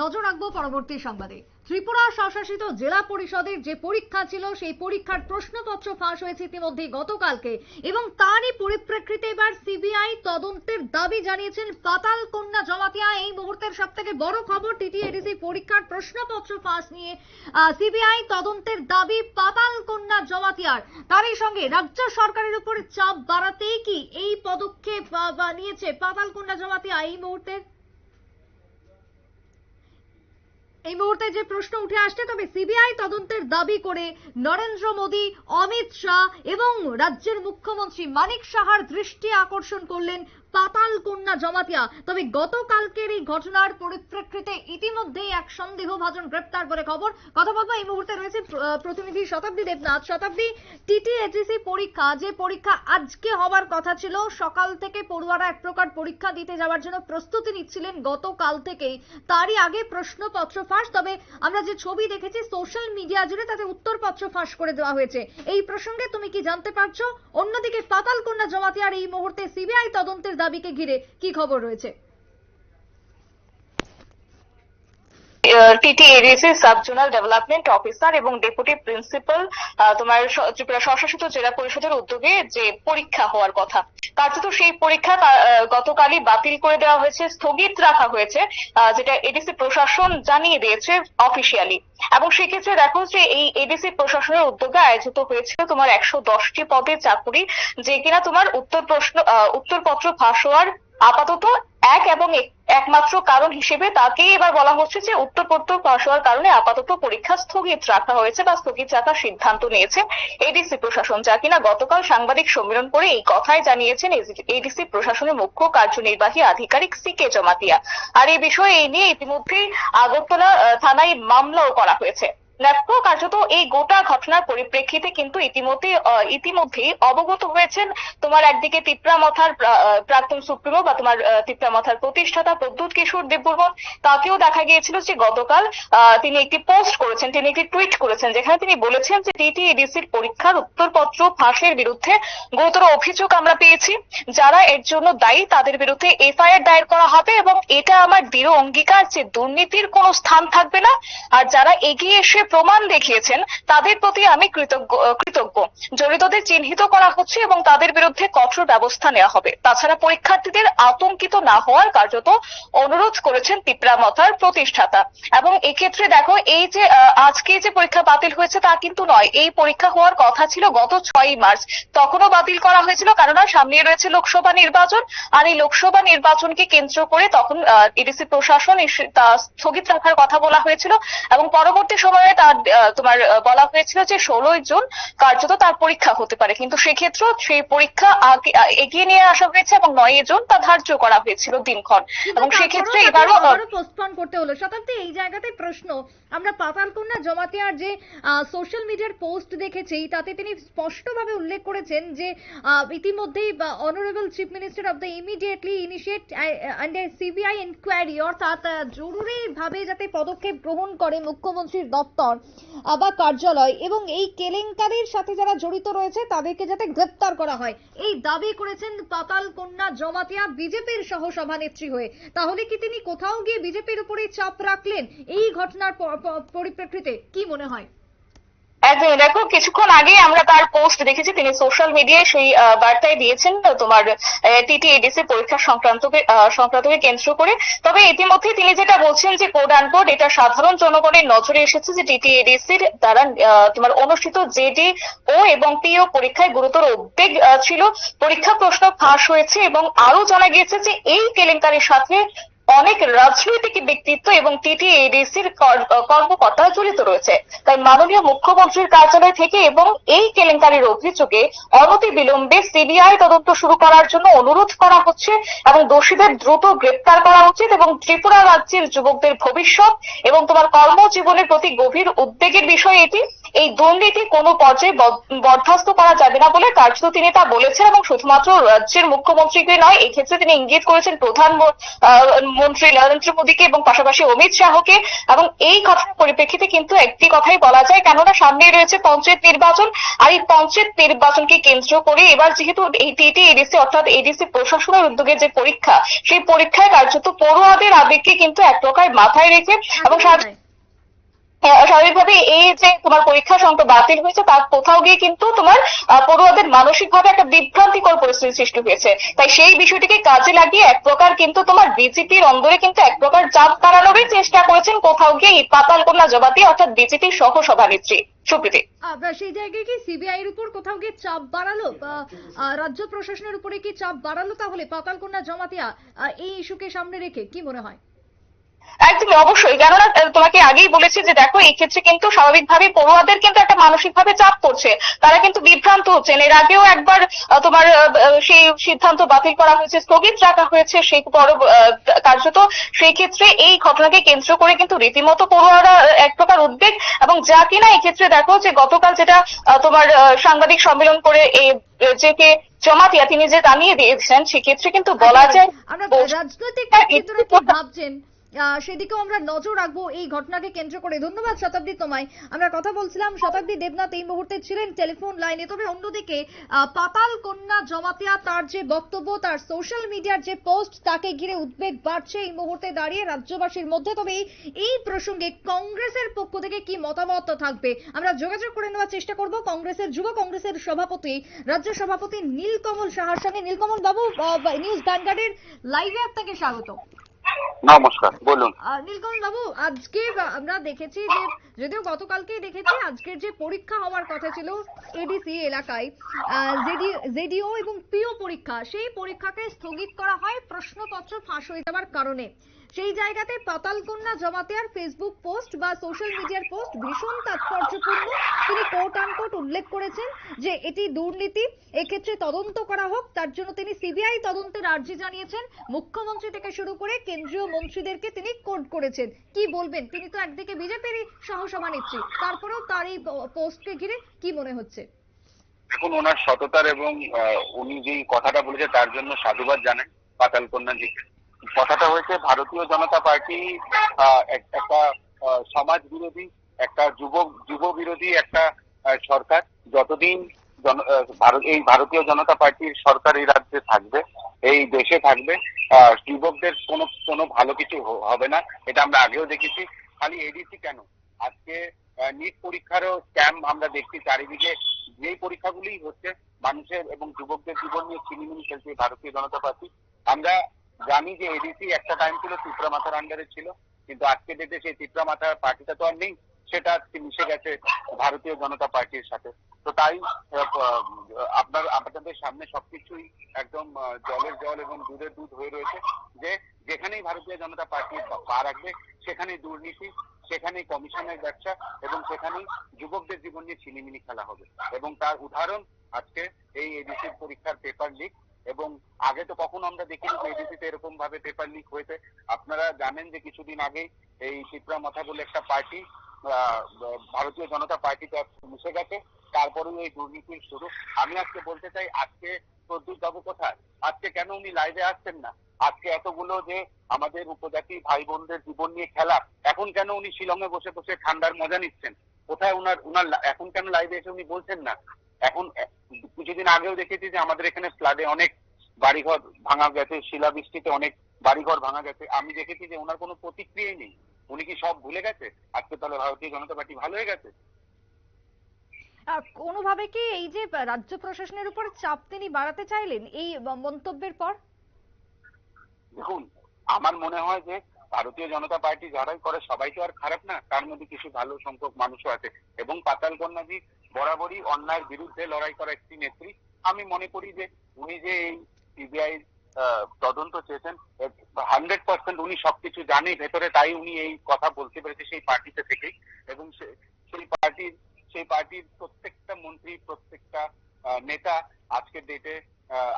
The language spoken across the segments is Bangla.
নজর রাখব পরবর্তী সংবাদে। ত্রিপুরা স্বশাসিত জেলা পরিষদের যে পরীক্ষা ছিল, সেই পরীক্ষার প্রশ্নপত্র ফাঁস হয়েছে ইতিমধ্যে গতকালকে এবং তারই পরিপ্রেক্ষিতে এবার সিবিআই তদন্তের দাবি জানিয়েছেন, পাতাল কন্যা জমাতিয়া, এই মুহূর্তের সব থেকে বড় খবর, টিটিএডিসি পরীক্ষার প্রশ্নপত্র ফাঁস নিয়ে সিবিআই তদন্তের দাবি পাতাল কন্যা জমাতিয়ার। তারই সঙ্গে রাজ্য সরকারের উপর চাপ বাড়াতেই কি এই পদক্ষেপ নিয়েছে পাতাল কন্যা জমাতিয়া এই মুহূর্তের? এই মুহূর্তে যে প্রশ্ন উঠে আসছে, তবে সিবিআই তদন্তের দাবি করে নরেন্দ্র মোদী, অমিত শাহ এবং রাজ্যের মুখ্যমন্ত্রী মানিক সাহার দৃষ্টি আকর্ষণ করলেন পাতাল কন্যা জমাতিয়া। তবে গতকালকের এই ঘটনার পরিপ্রেক্ষিতে ইতিমধ্যেই এক সন্দেহভাজন গ্রেপ্তার বলে খবর। কথা বলব, এই মুহূর্তে রয়েছে প্রতিনিধি শতাব্দী দেবনাথ। শতাব্দী টিটিএচিসি পরীক্ষা, যে পরীক্ষা আজকে হবার কথা ছিল, সকাল থেকে পড়ুয়ারা এক প্রকার পরীক্ষা দিতে যাওয়ার জন্য প্রস্তুতি নিচ্ছিলেন গতকাল থেকেই। তারই আগে প্রশ্নপত্র ফাঁস, তবে আমরা যে ছবি দেখেছি সোশ্যাল মিডিয়া জুড়ে তাতে উত্তরপত্র ফাঁস করে দেওয়া হয়েছে। এই প্রসঙ্গে তুমি কি জানতে পারছ? অন্যদিকে পাতাল কন্যা জমাতিয়ার এই মুহূর্তে সিবিআই তদন্তের দাবিকে ঘিরে কি খবর রয়েছে? TTAADC sub zonal development officer এবং ডেপুটি প্রিন্সিপাল তোমার ত্রিপুরা স্বশাসিত জেলা পরিষদের উদ্যোগে যে পরীক্ষা হওয়ার কথা। কার্যত সেই পরীক্ষা গতকালই বাতিল করে দেওয়া হয়েছে, স্থগিত রাখা হয়েছে যেটা এডিসি প্রশাসন জানিয়ে দিয়েছে অফিসিয়ালি এবং সেক্ষেত্রে দেখো যে এই এডিসি প্রশাসনের উদ্যোগে আয়োজিত হয়েছিল তোমার একশো দশটি পদে চাকুরি, যে কিনা তোমার উত্তর প্রশ্ন উত্তরপত্র ফাঁস হওয়ার আপাতত এক এবং একমাত্র কারণ হিসেবে তাকেই এবার বলা হচ্ছে যে উত্তরপত্তর পাশ হওয়ার কারণে আপাতত পরীক্ষা স্থগিত রাখা হয়েছে বা স্থগিত রাখার সিদ্ধান্ত নিয়েছে এডিসি প্রশাসন, যা কিনা গতকাল সাংবাদিক সম্মেলন করে এই কথাই জানিয়েছেন এডিসি প্রশাসনের মুখ্য কার্যনির্বাহী আধিকারিক সি কে জমাতিয়া। আর এই বিষয়ে এই নিয়ে ইতিমধ্যেই আগরতলা থানায় মামলাও করা হয়েছে। দেখো কার্যত এই গোটা ঘটনার পরিপ্রেক্ষিতে কিন্তু ইতিমধ্যে ইতিমধ্যেই অবগত হয়েছেন তোমার একদিকে তিপ্রা মথার প্রাক্তন সুপ্রিমো বা তোমার তিপ্রা মথার প্রতিষ্ঠাতা প্রদ্যুৎ কিশোর দেববর্মন। তাকেও দেখা গিয়েছিল যে গতকাল তিনি একটি পোস্ট করেছেন, তিনি একটি টুইট করেছেন, যেখানে তিনি বলেছেন যে টিটিএডিসির পরীক্ষার উত্তরপত্র ফাঁসের বিরুদ্ধে গুরুতর অভিযোগ আমরা পেয়েছি। যারা এর জন্য দায়ী, তাদের বিরুদ্ধে এফআইআর দায়ের করা হবে এবং এটা আমার দৃঢ় অঙ্গীকার যে দুর্নীতির কোনো স্থান থাকবে না। আর যারা এগিয়ে এসে প্রমাণ দেখিয়েছেন, তাদের প্রতি আমি কৃতজ্ঞ কৃতজ্ঞ। জড়িতদের চিহ্নিত করা হচ্ছে এবং তাদের বিরুদ্ধে কঠোর ব্যবস্থা নেওয়া হবে। তাছাড়া পরীক্ষার্থীদের আতঙ্কিত না হওয়ার কার্যত অনুরোধ করেছেন তিপ্রা মথার প্রতিষ্ঠাতা। এবং এক্ষেত্রে দেখো, এই যে আজকে যে পরীক্ষা বাতিল হয়েছে তা কিন্তু নয়। এই পরীক্ষা হওয়ার কথা ছিল গত ছয়ই মার্চ। তখনও বাতিল করা হয়েছিল কারণ সামনে রয়েছে লোকসভা নির্বাচন। আর এই লোকসভা নির্বাচনকে কেন্দ্র করে তখন এডিসি প্রশাসন তা স্থগিত রাখার কথা বলা হয়েছিল। এবং পরবর্তী সময়ে তার তোমার বলা হয়েছিল যে ষোলোই জুন কার্যত তার পরীক্ষা হতে পারে। কিন্তু সেক্ষেত্রেও সেই পরীক্ষা এগিয়ে নিয়ে আসা হয়েছে এবং নয়ই জুন তা ধার্য করা হয়েছিল দিনক্ষণ। এবং সেক্ষেত্রে এবারও পোস্টপন করতে হলো। শতাব্দী এই জায়গাতে প্রশ্ন। আমরা পাতালকন্যা জমাতিয়ার যে সোশ্যাল মিডিয়ার পোস্ট দেখেছি তাতে তিনি স্পষ্টভাবে উল্লেখ করেছেন যে ইতিমধ্যেই honourable chief minister of the immediately initiate and CBI inquiry অর্থাৎ জরুরিভাবে যাতে পদক্ষেপ গ্রহণ করে মুখ্যমন্ত্রীর দপ্তর। আহ, বা কার্যালয় এবং এই কেলেঙ্কারির সাথে যারা জড়িত রয়েছে তাদেরকে যাতে গ্রেপ্তার করা হয়। এই দাবি করেছেন পাতাল কন্যা জমাতিয়া বিজেপির সহ সভানেত্রী হয়ে। তাহলে কি তিনি কোথাও গিয়ে বিজেপির উপরে চাপ রাখলেন? এই ঘটনার পরিপ্রেক্ষিতে কি মনে হয়? একদমই। দেখো, কিছুক্ষণ আগে আমরা তার পোস্ট দেখেছি, তিনি সোশ্যাল মিডিয়ায় সেই বার্তায় দিয়েছেন তোমার টিটিএডিসি পরীক্ষা সংক্রান্তকে সংক্রান্তকে কেন্দ্র করে। তবে ইতিমধ্যে তিনি যেটা বলছেন যে কোড আনকোড এটা সাধারণ জনগণের নজরে এসেছে যে টিটিএডিসির দ্বারা তোমার অনুষ্ঠিত জেডি ও এবং পিও পরীক্ষায় গুরুতর উদ্বেগ ছিল। পরীক্ষা প্রশ্ন ফাঁস হয়েছে এবং আরও জানা গিয়েছে যে, এই কেলেঙ্কারির সাথে অনেক রাজনৈতিক ব্যক্তিত্ব এবং টিটিএডিসির কর্মকর্তা জড়িত রয়েছে। তাই মাননীয় মুখ্যমন্ত্রীর কার্যালয় থেকে এবং এই কেলেঙ্কারির অভিযোগে অনতি বিলম্বে সিবিআই তদন্ত শুরু করার জন্য অনুরোধ করা হচ্ছে এবং দোষীদের দ্রুত গ্রেপ্তার করা উচিত এবং ত্রিপুরা রাজ্যের যুবকদের ভবিষ্যৎ এবং তোমার কর্মজীবনের প্রতি গভীর উদ্বেগের বিষয় এটি। এই দুর্নীতি কোনো পর্যায়ে বরখাস্ত করা যাবে না বলে কার্যত তিনি তা বলেছেন এবং শুধুমাত্র রাজ্যের মুখ্যমন্ত্রীকে নয়, এক্ষেত্রে তিনি ইঙ্গিত করেছেন প্রধান মন্ত্রী নরেন্দ্র মোদীকে এবং পাশাপাশি অমিত শাহকে। এবং এই কথার পরিপ্রেক্ষিতে কিন্তু একটি কথাই বলা যায়, কেননা সামনে রয়েছে পঞ্চায়েত নির্বাচন। আর এই পঞ্চায়েত নির্বাচনকে কেন্দ্র করে এবার যেহেতু টিটি এডিসি অর্থাৎ এডিসি প্রশাসনের উদ্যোগে যে পরীক্ষা, সেই পরীক্ষায় কার্যত পড়ুয়াদের আবেগকে কিন্তু এক প্রকার মাথায় রেখে এবং সারা- একদমই তাই। হ্যাঁ, স্বাভাবিকভাবে এই যে তোমার পরীক্ষা সংখ্যা বাতিল হয়েছে, তার কোথাও গিয়ে কিন্তু তোমার পড়ুয়াদের মানসিকভাবে একটা বিভ্রান্তিকর পরিস্থিতি সৃষ্টি হয়েছে। তাই সেই বিষয়টিকে কাজে লাগিয়ে এক প্রকার কিন্তু তোমার বিজেপির অন্দরে কিন্তু এক প্রকার চাপ বাড়ানোরই চেষ্টা করেছেন কোথাও গিয়ে পাতাল কন্যা জবাতি, অর্থাৎ বিজেপির সহ সভানেত্রী সুপ্রীতি। সেই জায়গায় কি সিবিআই এর উপর কোথাও গিয়ে চাপ বাড়ালো? রাজ্য প্রশাসনের উপরে কি চাপ বাড়ালো? তাহলে পাতাল পাতালকন্যা জমাতিয়া এই ইস্যুকে সামনে রেখে কি মনে হয়? একদমই অবশ্যই। কেননা তোমাকে আগেই বলেছি যে দেখো এই ক্ষেত্রে কিন্তু স্বাভাবিকভাবে পড়ুয়াদের কিন্তু একটা মানসিকভাবে চাপ পড়ছে। তারা কিন্তু বিভ্রান্ত হচ্ছেন। এর আগেও একবার তোমার সেই সিদ্ধান্ত বাতিল করা হয়েছে স্থগিত রাখা হয়েছে সেই পর কার্যত সেই ক্ষেত্রে এই ঘটনাকে কেন্দ্র করে কিন্তু রীতিমতো পড়ুয়ারা এক প্রকার উদ্বেগ এবং যা কিনা এই ক্ষেত্রে দেখো যে গতকাল যেটা তোমার সাংবাদিক সম্মেলন করে এই আহ, যে কে জমাতিয়া তিনি যে জানিয়ে দিয়েছেন সেক্ষেত্রে কিন্তু বলা যায় আমরা রাজনৈতিক ভাবছেন সেদিকেও আমরা নজর রাখব এই ঘটনাকে কেন্দ্র করে। ধন্যবাদ শতাব্দী তোমায়। আমরা কথা বলছিলাম, শতাব্দী দেবনাথ এই মুহূর্তে ছিলেন টেলিফোন লাইনে। তবে অন্যদিকে পাতাল কন্যা জমাতিয়া, তার যে বক্তব্য, তার সোশ্যাল মিডিয়ার যে পোস্ট, তাকে ঘিরে উদ্বেগ বাড়ছে এই মুহূর্তে দাঁড়িয়ে রাজ্যবাসীর মধ্যে। তবে এই- প্রসঙ্গে কংগ্রেসের পক্ষ থেকে কি মতামত থাকবে? আমরা যোগাযোগ করে নেওয়ার চেষ্টা করব। কংগ্রেসের যুব কংগ্রেসের সভাপতি, রাজ্য সভাপতি নীলকমল সাহার সঙ্গে। নীলকমল বাবু নিউজ ভ্যানগার্ডের লাইভে আপনাকে স্বাগত। নমস্কার, বলুন। নীলকমল বাবু, আজকে আমরা দেখেছি যে, যদিও গতকালকেই দেখেছি, আজকের যে পরীক্ষা হওয়ার কথা ছিল এডিসি এলাকায় জেডিও এবং পিও পরীক্ষা, সেই পরীক্ষাকে স্থগিত করা হয় প্রশ্নপত্র ফাঁস হয়ে যাওয়ার কারণে। সেই জায়গাতে পাতালকন্যা জমাতিয়ার ফেসবুক পোস্ট বা সোশ্যাল মিডিয়ার পোস্ট ভীষণ তাৎপর্যপূর্ণ, তিনি কোট আনকোট উল্লেখ করেছেন যে এটি দুর্নীতি, এক্ষেত্রে তদন্ত করা হোক, তার জন্য তিনি সিবিআই তদন্তের আর্জি জানিয়েছেন। মুখ্যমন্ত্রী থেকে শুরু করে কেন্দ্রীয় মন্ত্রীদেরকে তিনি কোড করেছেন। কি বলবেন? তিনি তো একদিকে বিজেপিরই সহসভানেত্রী, তারপরেও তার এই পোস্টকে ঘিরে কি মনে হচ্ছে? দেখুন, ওনার সততার এবং উনি যে কথাটা বলেছে তার জন্য সাধুবাদ জানাই পাতাল কন্যাজিকে। কথাটা হয়েছে, ভারতীয় জনতা পার্টি একটা সমাজ বিরোধী, একটা যুব যুব বিরোধী, একটা সরকার। যতদিন এই ভারতীয় জনতা পার্টির সরকার এই রাজ্যে থাকবে, এই দেশে থাকবে যুবকদের কোনো কোনো ভালো কিছু হবে না, এটা আমরা আগেও দেখেছি। খালি এডিসি কেন? আজকে নিট পরীক্ষারও স্ক্যাম আমরা দেখছি চারিদিকে। যেই পরীক্ষাগুলি হচ্ছে, মানুষের এবং যুবকদের জীবন নিয়ে ছিনিমিনি খেলছে ভারতীয় জনতা পার্টি। আমরা জানি যে এডিসি একটা টাইম ছিল তিপ্রা মাথার আন্ডারে ছিল, কিন্তু আজকে ডেটে সেই তিপ্রা মাথার পার্টিটা তো আর নেই, সেটা আজকে মিশে গেছে ভারতীয় জনতা পার্টির সাথে। তো তাই আপনার, আপনাদের সামনে সবকিছুই একদম জলের জল এবং দুধের দুধ হয়ে রয়েছে, যে যেখানেই ভারতীয় জনতা পার্টি পা রাখবে, সেখানেই দুর্নীতি, সেখানেই কমিশনের ব্যবসা, এবং সেখানেই যুবকদের জীবন নিয়ে ছিনিমিনি খেলা হবে। এবং তার উদাহরণ, আজকে এই এডিসির পরীক্ষার পেপার লিক এবং আগে তো কখনো আমরা দেখিনি এডিসিতে এরকম ভাবে পেপার লিক হয়েছে। আপনারা জানেন যে কিছুদিন আগে এই চিত্রা মাথা বলে একটা পার্টি ভারতীয় জনতা পার্টিতে মিশে গেছে। তারপরেও এই দুর্নীতির শুরু। আমি আজকে বলতে চাই, আজকে প্রদ্যুৎ বাবু কোথায়? আজকে কেন উনি লাইভে আসছেন না? আজকে এতগুলো যে আমাদের উপজাতি ভাই বোনদের জীবন নিয়ে খেলা, এখন কেন উনি শিলংয়ে বসে বসে ঠান্ডার মজা নিচ্ছেন? কোথায় উনার উনার, এখন কেন লাইভে এসে উনি বলছেন না? এখন কিছুদিন আগেও দেখেছি যে আমাদের এখানে ফ্লাডে অনেক বাড়িঘর ভাঙা গেছে শিলাবৃষ্টিতে অনেক বাড়িঘর ভাঙা গেছে। আমি দেখেছি যে ওনার কোনো প্রতিক্রিয়াই নেই। উনি কি সব ভুলে গেছে? আজকে তাহলে ভারতীয় জনতা পার্টি ভালো হয়ে গেছে? কোনোভাবে কি এই যে রাজ্য প্রশাসনের উপর চাপ তিনি বাড়াতে চাইলেন এই মন্তব্যের পর? দেখুন আমার মনে হয় যে ভারতীয় জনতা পার্টি যারাই করে, সবাই তো আর খারাপ না। তার মধ্যে কিছু ভালো সংখ্যক মানুষও আছে। এবং পাতাল কন্যাজি বরাবরই অন্যায়ের বিরুদ্ধে লড়াই করা একটি নেত্রী। আমি মনে করি যে উনি যে এই সিবিআই তদন্ত চেয়েছেন হান্ড্রেড পার্সেন্ট উনি সবকিছু জানে, ভেতরে তাই উনি এই কথা বলতে পেরেছে সেই পার্টিতে থেকেই। এবং সেই পার্টির সেই পার্টির প্রত্যেকটা মন্ত্রী, প্রত্যেকটা নেতা আজকের ডেটে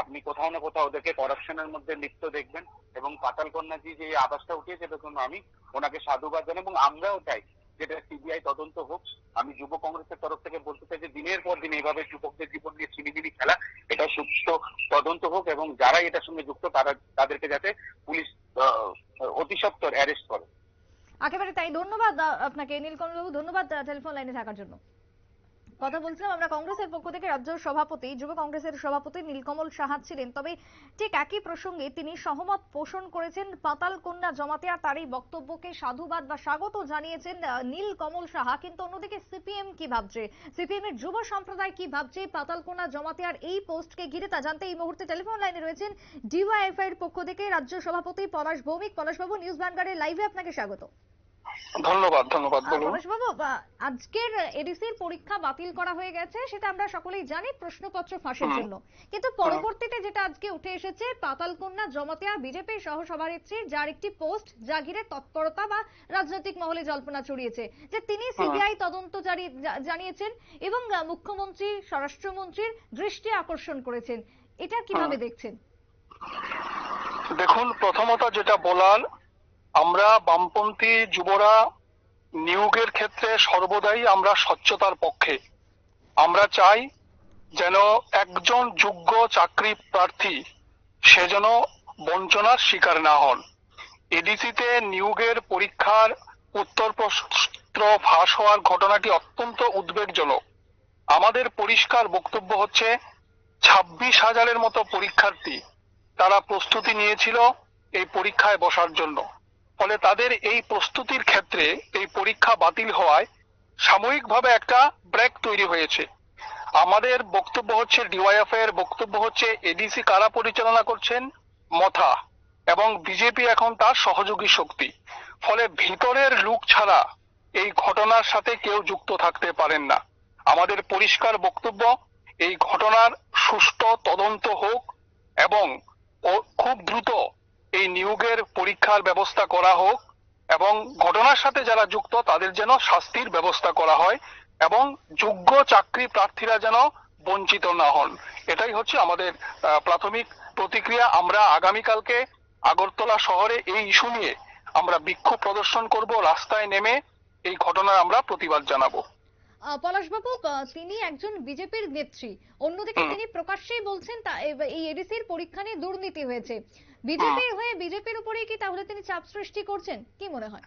আপনি কোথাও না কোথাও ওদেরকে করাপশনের মধ্যে লিপ্ত দেখবেন। এবং পাতাল কন্যাজি যে আবাসটা উঠিয়েছে এটার জন্য আমি ওনাকে সাধুবাদ জানাই এবং আমরাও চাই যেটা সিবিআই তদন্ত হোক। আমি যুব কংগ্রেসের তরফ থেকে বলতে চাই যে দিনের পর দিন এইভাবে যুবকদের জীবন নিয়ে ছিনিমিনি খেলা এটা সুস্থ তদন্ত হোক এবং যারা এটার সঙ্গে যুক্ত তারা তাদেরকে যাতে পুলিশ আহ, অতি সত্বর অ্যারেস্ট করে। একেবারে তাই। ধন্যবাদ আপনাকে নীলকমল বাবু ধন্যবাদ টেলিফোন লাইনে থাকার জন্য। কথা বলছিলাম, আমরা কংগ্রেসের পক্ষ থেকে রাজ্য সভাপতি, যুব কংগ্রেসের সভাপতি নীলকমল সাহা ছিলেন। তবে ঠিক একই প্রসঙ্গে তিনি সহমত পোষণ করেছেন পাতাল কন্যা জমাতে, আর তার এই বক্তব্যকে সাধুবাদ বা স্বাগত জানিয়েছেন নীলকমল সাহা। কিন্তু অন্যদিকে সিপিএম কি ভাবছে? সিপিএম এর যুব সম্প্রদায় কি ভাবছে পাতাল কন্যা জমাতে আর এই পোস্টকে ঘিরে? তা জানতে এই মুহূর্তে টেলিফোন লাইনে রয়েছেন ডিওয়াইএফআই এর পক্ষ থেকে রাজ্য সভাপতি পলাশ ভৌমিক পলাশবাবু, নিউজ ভ্যানগার্ডের লাইভে আপনাকে স্বাগত। ধন্যবাদ ধন্যবাদ বলুন। পরেশবাবু আজকের এডিসির পরীক্ষা বাতিল করা হয়ে গেছে সেটা আমরা সকলেই জানি প্রশ্নপত্র ফাঁসের জন্য। কিন্তু পরবর্তীতে যেটা আজকে উঠে এসেছে পাতালকন্যা জমাতিয়া সহসভানেত্রী যার একটি পোস্ট যা ঘিরে তৎপরতা বা রাজনৈতিক মহলে জল্পনা ছড়িয়েছে যে তিনি সিবিআই তদন্ত জারি- জানিয়েছেন এবং মুখ্যমন্ত্রী স্বরাষ্ট্রমন্ত্রীর দৃষ্টি আকর্ষণ করেছেন। এটা কীভাবে দেখছেন? দেখুন প্রথমত যেটা বলার আমরা বামপন্থী যুবরা নিয়োগের ক্ষেত্রে সর্বদাই আমরা স্বচ্ছতার পক্ষে। আমরা চাই যেন একজন যোগ্য চাকরি প্রার্থী সে যেন বঞ্চনার শিকার না হন। এডিসিতে নিয়োগের পরীক্ষার উত্তরপত্র ফাঁস হওয়ার ঘটনাটি অত্যন্ত উদ্বেগজনক। আমাদের পরিষ্কার বক্তব্য হচ্ছে, ছাব্বিশ হাজারের মতো পরীক্ষার্থী তারা প্রস্তুতি নিয়েছিল এই পরীক্ষায় বসার জন্য। ফলে তাদের এই প্রস্তুতির ক্ষেত্রে এই পরীক্ষা বাতিল হওয়ায় সাময়িকভাবে একটা ব্রেক তৈরি হয়েছে। আমাদের বক্তব্য হচ্ছে ডিওয়াইএফ এর, বক্তব্য হচ্ছে এডিসি কারা পরিচালনা করছেন? মথা। এবং বিজেপি এখন তার সহযোগী শক্তি। ফলে ভিতরের লোক ছাড়া এই ঘটনার সাথে কেউ যুক্ত থাকতে পারেন না। আমাদের পরিষ্কার বক্তব্য, এই ঘটনার সুষ্ঠু তদন্ত হোক এবং খুব দ্রুত এই নিয়োগের পরীক্ষার ব্যবস্থা করা হোক এবং ঘটনার সাথে যারা যুক্ত তাদের যেন শাস্তির ব্যবস্থা করা হয় এবং যোগ্য চাকরি প্রার্থীরা যেন বঞ্চিত না হন। এটাই হচ্ছে আমাদের প্রাথমিক প্রতিক্রিয়া। আমরা আগামীকালকে আগরতলা শহরে এই ইস্যু নিয়ে আমরা বিক্ষোভ প্রদর্শন করব রাস্তায় নেমে এই ঘটনার আমরা প্রতিবাদ জানাব। পলাশবাবু তিনি একজন বিজেপির নেত্রী। অন্যদিকে তিনি প্রকাশ্যেই বলছেন এই এডিসির পরীক্ষা নিয়ে দুর্নীতি হয়েছে। বিজেপির হয়ে। বিজেপির উপরেই কি তাহলে তিনি চাপ সৃষ্টি করছেন? কি মনে হয়?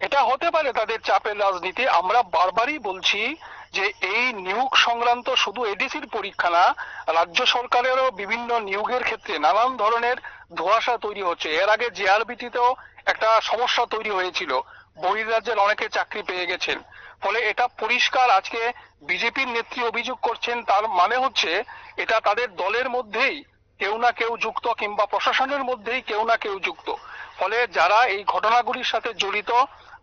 এটা হতে পারে তাদের চাপের রাজনীতি। আমরা বারবারই বলছি যে এই নিয়োগ সংক্রান্ত শুধু এডিসির পরীক্ষা না রাজ্য সরকারেরও বিভিন্ন নিয়োগের ক্ষেত্রে নানান ধরনের ধোঁয়াশা তৈরি হচ্ছে। এর আগে জেআরবিটিতেও একটা সমস্যা তৈরি হয়েছিল। বহির্রাজ্যের অনেকে চাকরি পেয়ে গেছেন। ফলে এটা পরিষ্কার আজকে বিজেপির নেত্রী অভিযোগ করছেন। তার মানে হচ্ছে এটা তাদের দলের মধ্যেই কেউ না কেউ যুক্ত কিংবা প্রশাসনের মধ্যেই কেউ না কেউ যুক্ত। ফলে যারা এই ঘটনাগুলির সাথে জড়িত,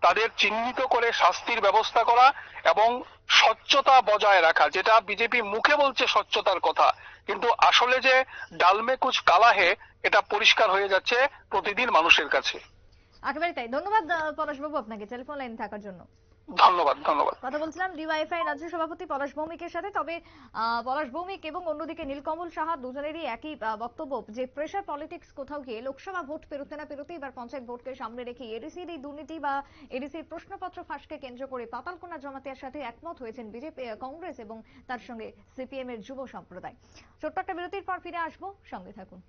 তাদের চিহ্নিত করে শাস্তির ব্যবস্থা করা এবং স্বচ্ছতা বজায় রাখা, যেটা বিজেপি মুখে বলছে স্বচ্ছতার কথা, কিন্তু আসলে যে ডালমে কুচ কালা হে এটা পরিষ্কার হয়ে যাচ্ছে প্রতিদিন মানুষের কাছে। একেবারে তাই। ধন্যবাদ পলাশবাবু আপনাকে, টেলিফোন লাইন থাকার জন্য। ধন্যবাদ ধন্যবাদ। কথা বলছিলাম ডিওয়াইফআই রাজ্য সভাপতি পলাশ ভৌমিকের সাথে। তবে পলাশ ভৌমিক এবং অন্যদিকে নীলকমল সাহা দুজনেরই একই বক্তব্য যে প্রেশার পলিটিক্স কোথাও গিয়ে লোকসভা ভোট পেরোতে না পেরোতে এবার পঞ্চায়েত ভোটকে সামনে রেখে এডিসির এই দুর্নীতি বা এডিসির প্রশ্নপত্র ফাঁসকে কেন্দ্র করে পাতালকোনা জমাতিয়ার সাথে একমত হয়েছেন বিজেপি কংগ্রেস এবং তার সঙ্গে সিপিএম এর যুব সম্প্রদায়। ছোট্ট একটা বিরতির পর ফিরে আসব। সঙ্গে থাকুন।